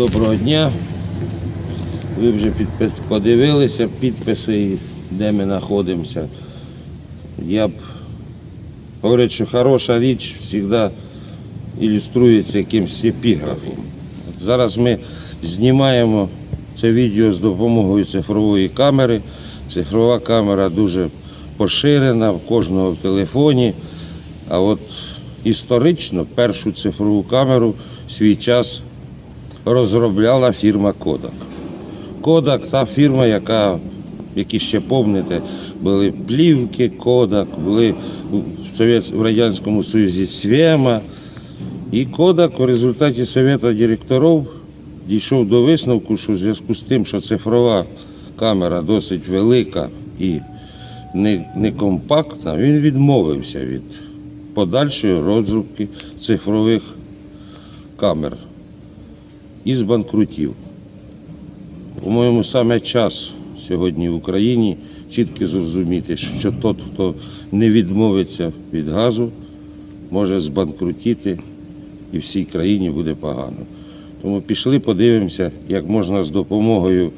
Доброго дня. Ви вже підпис- подивилися підписи, де ми знаходимося. Я б говорять, що хороша річ завжди ілюструється якимось епіграфом. Зараз ми знімаємо це відео з допомогою цифрової камери. Цифрова камера дуже поширена в кожного в телефоні. А от історично першу цифрову камеру свій час розробляла фірма Kodak. Kodak – та фірма, яка, які ще помните, були плівки Kodak, були в, Радянському Союзі Свема. І Kodak у результаті Совєта директорів дійшов до висновку, що в зв'язку з тим, що цифрова камера досить велика і не, не він відмовився від подальшої розробки цифрових камер і збанкрутів. По-моєму, саме час сьогодні в Україні чітко зрозуміти, що той, хто не відмовиться від газу, може збанкрутіти і всій країні буде погано. Тому пішли, подивимося, як можна з допомогою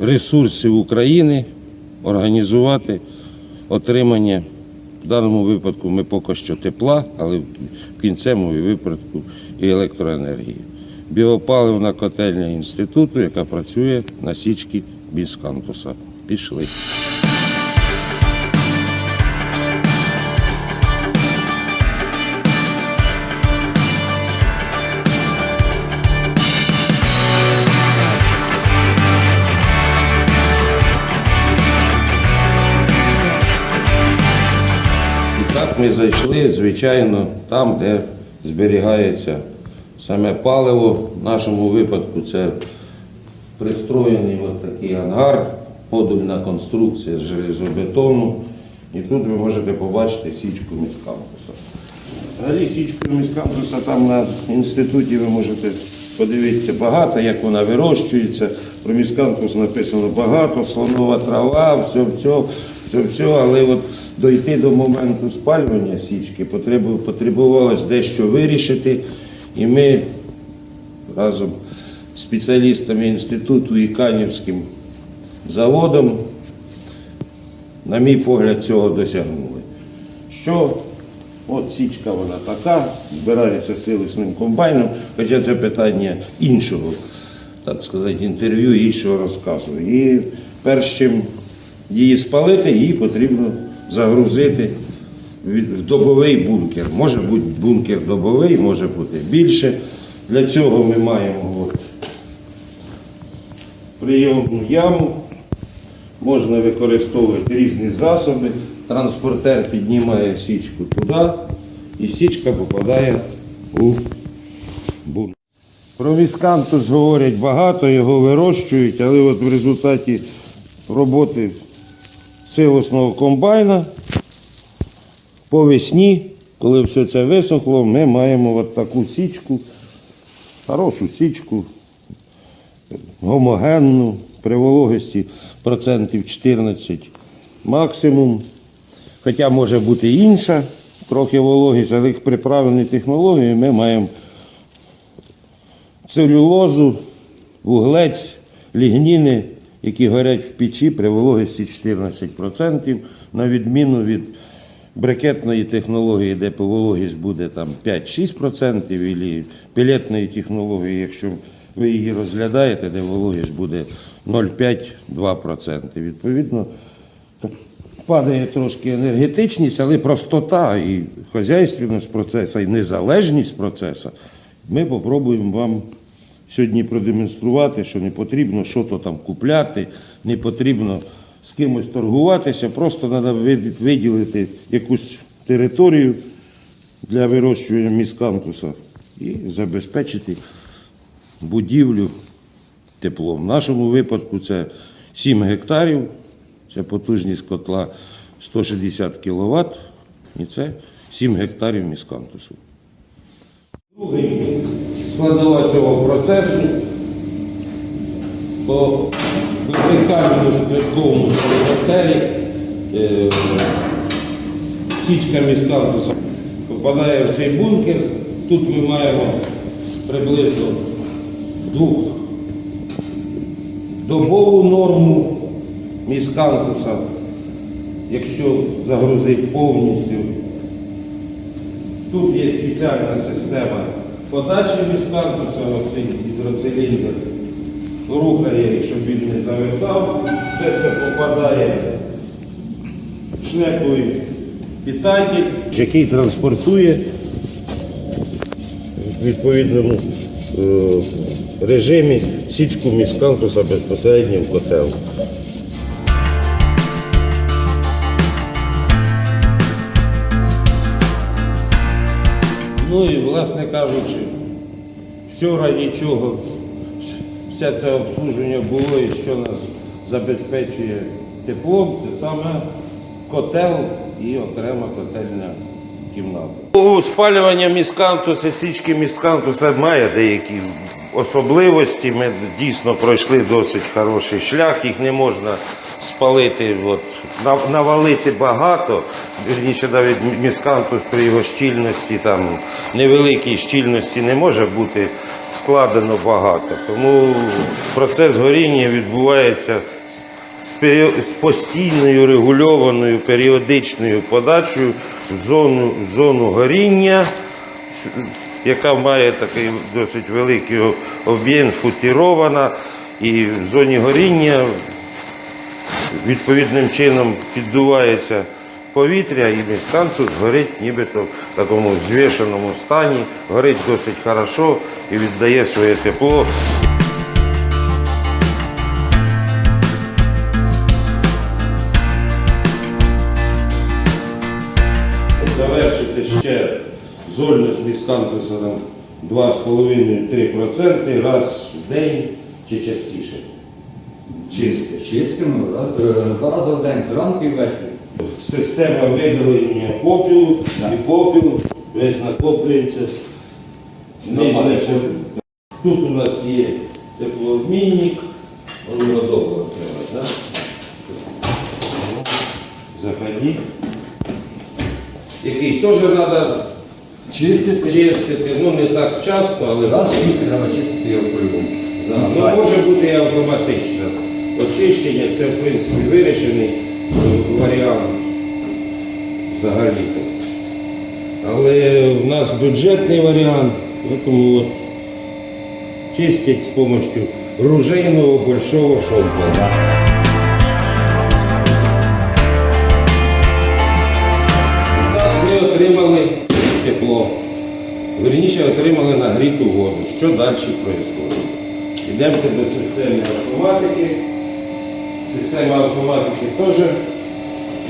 ресурсів України організувати отримання. В даному випадку ми поки що тепла, але в кінцевому випадку і електроенергії. Біопаливна котельня інституту, яка працює на січці Біскантуса. Пішли. Ми зайшли, звичайно, там, де зберігається саме паливо. В нашому випадку це пристроєний от такий ангар, модульна конструкція з железобетону. І тут ви можете побачити січку міскампуса. Взагалі січку міскампуса там на інституті ви можете подивитися багато, як вона вирощується. Про міскампус написано багато, слонова трава, все, все, все, все. Але от дойти до моменту спалювання січки потребу- потребувалось дещо вирішити. І ми разом з спеціалістами інституту і Канівським заводом, на мій погляд, цього досягнули. Що от січка вона така, збирається силосним комбайном, хоча це питання іншого, так сказати, інтерв'ю, іншого розказу. І перш чим її спалити, її потрібно загрузити в добовий бункер. Може бути бункер добовий, може бути більше. Для цього ми маємо от прийомну яму. Можна використовувати різні засоби. Транспортер піднімає січку туди, і січка попадає у бункер. Про міскантус говорять багато, його вирощують, але от в результаті роботи силосного комбайна по весні, коли все це висохло, ми маємо от таку січку, хорошу січку, гомогенну, при вологості процентів 14 максимум. Хоча може бути інша, трохи вологість, але при правильній технології ми маємо целюлозу, вуглець, лігніни, які горять в печі при вологості 14%, на відміну від брикетної технології, де по вологість буде там 5-6%, або пілетної технології, якщо ви її розглядаєте, де вологість буде 0,5-2%. Відповідно, падає трошки енергетичність, але простота і хазяйственність процесу, і незалежність процесу. Ми спробуємо вам сьогодні продемонструвати, що не потрібно щось там купляти, не потрібно з кимось торгуватися, просто треба виділити якусь територію для вирощування міскантуса і забезпечити будівлю теплом. В нашому випадку це 7 гектарів, це потужність котла 160 кВт, і це 7 гектарів міскантусу. Другий складова цього процесу вертикальному штрибковому столбатері е, січка міскантуса попадає в цей бункер. Тут ми маємо приблизно двох добову норму міскантуса, якщо загрузити повністю. Тут є спеціальна система подачі міскантуса, оцей гідроциліндр рухає, щоб він не зависав. Все це попадає в шнековий питатель, який транспортує в відповідному е, режимі січку міскантуса безпосередньо в котел. Ну і, власне кажучи, все раді чого, все це обслуження було і що нас забезпечує теплом, це саме котел і окрема котельня кімната. У спалювання міскантуса, січки міскантуса має деякі особливості. Ми дійсно пройшли досить хороший шлях, їх не можна спалити, от, навалити багато. Вірніше, навіть міскантус при його щільності, там, невеликій щільності не може бути складено багато. Тому процес горіння відбувається з постійною регульованою періодичною подачею в зону, в зону горіння, яка має такий досить великий об'єм, футірована, і в зоні горіння відповідним чином піддувається повітря і міскантус горить нібито в такому звішеному стані, горить досить хорошо і віддає своє тепло. завершити ще зольність міскантуса там 2,5-3% раз в день чи частіше. Чисте. Чистимо раз, е, два рази в день, зранку і ввечері. Система видалення попілу і попіл весь накоплюється. Нижня частина. Тут у нас є теплообмінник, воно добре треба, так? Заходіть. Який теж треба Чистити. чистити, ну не так часто, але Раз в рік треба чистити його по-любому. Да, ну, може бути і автоматично. Очищення це в принципі вирішений е, варіант взагалі-то. Але в нас бюджетний варіант, тому чистять з допомогою ружейного большого шомпола. Ми отримали тепло. Верніше отримали нагріту воду. Що далі відбувається? Йдемо до системи автоматики. Система автоматики теж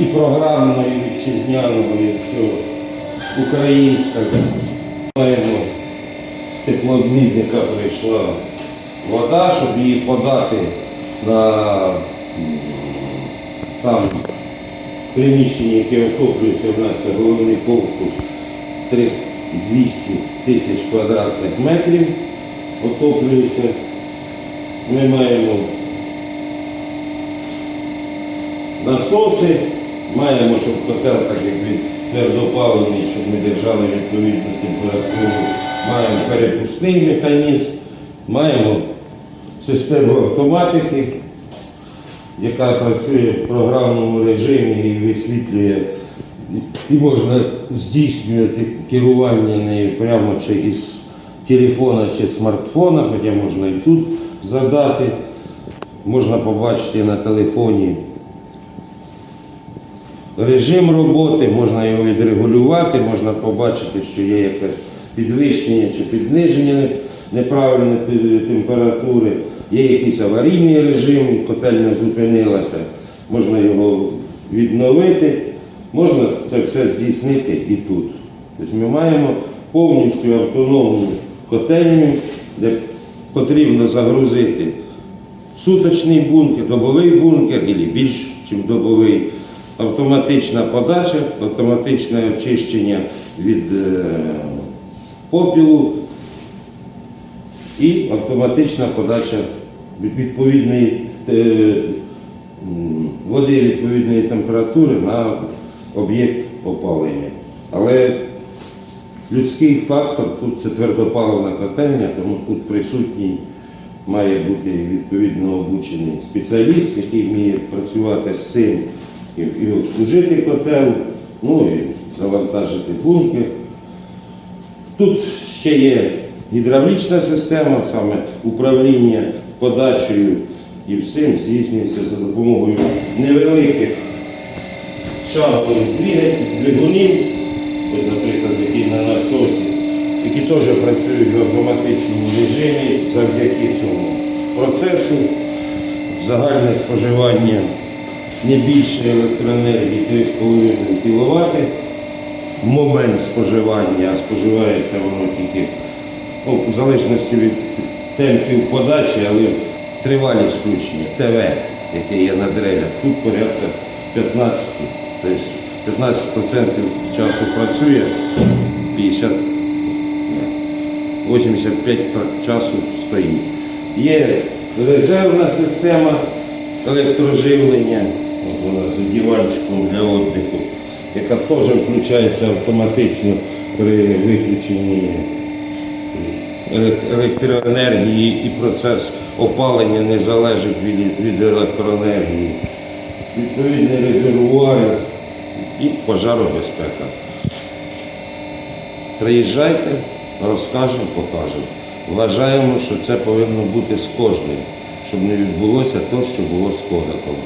і програмної, і вітчизняної, і все українська. Маємо з теплообмінника прийшла вода, щоб її подати на сам приміщення, яке отоплюється в нас, це головний корпус 300 200 тисяч квадратних метрів отоплюється. Ми маємо насоси, маємо, щоб котел, так як він твердопаливний, щоб ми держали відповідну температуру, маємо перепускний механізм, маємо систему автоматики, яка працює в програмному режимі і висвітлює, і можна здійснювати керування нею прямо чи із телефона чи смартфона, хоча можна і тут задати. Можна побачити на телефоні режим роботи, можна його відрегулювати, можна побачити, що є якесь підвищення чи підниження неправильної температури, є якийсь аварійний режим, котельня зупинилася, можна його відновити, можна це все здійснити і тут. Тобто ми маємо повністю автономну котельню, де потрібно загрузити суточний бункер, добовий бункер, або більш, ніж добовий, автоматична подача, автоматичне очищення від е, попілу і автоматична подача відповідної е, води відповідної температури на об'єкт опалення. Але Людський фактор тут це твердопаливна котельня, тому тут присутній має бути відповідно обучений спеціаліст, який вміє працювати з цим і, і обслужити котел, ну і завантажити бункер. Тут ще є гідравлічна система, саме управління подачею і всім здійснюється за допомогою невеликих двигатель- двигунів, ось, наприклад, які на насосі, які теж працюють в автоматичному режимі завдяки цьому процесу. Загальне споживання не більше електроенергії 3,5 кВт. Момент споживання, а споживається воно тільки ну, в залежності від темпів подачі, але тривалість включення, ТВ, яке є на дрелях, тут порядка 15, тобто 15% часу працює, 50, ні, 85 часу стоїть. Є резервна система електроживлення, вона з диванчиком для віддиху, яка теж включається автоматично при виключенні електроенергії і процес опалення не залежить від, від електроенергії. Відповідний резервуар і пожаробезпека. Приїжджайте, розкажемо, покажемо. Вважаємо, що це повинно бути з кожним, щоб не відбулося те, що було з Кодаком.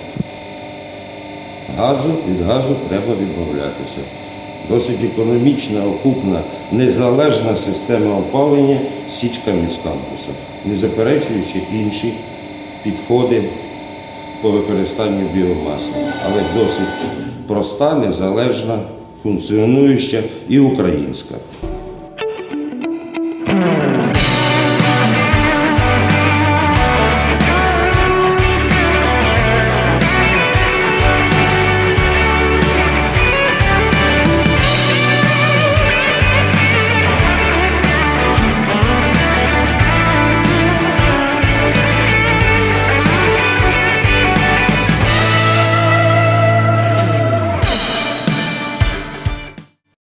Газу від газу треба відмовлятися. Досить економічна, окупна, незалежна система опалення січка міськампуса, не заперечуючи інші підходи по використанню біомаси, але досить проста, незалежна, функціонуюча і українська.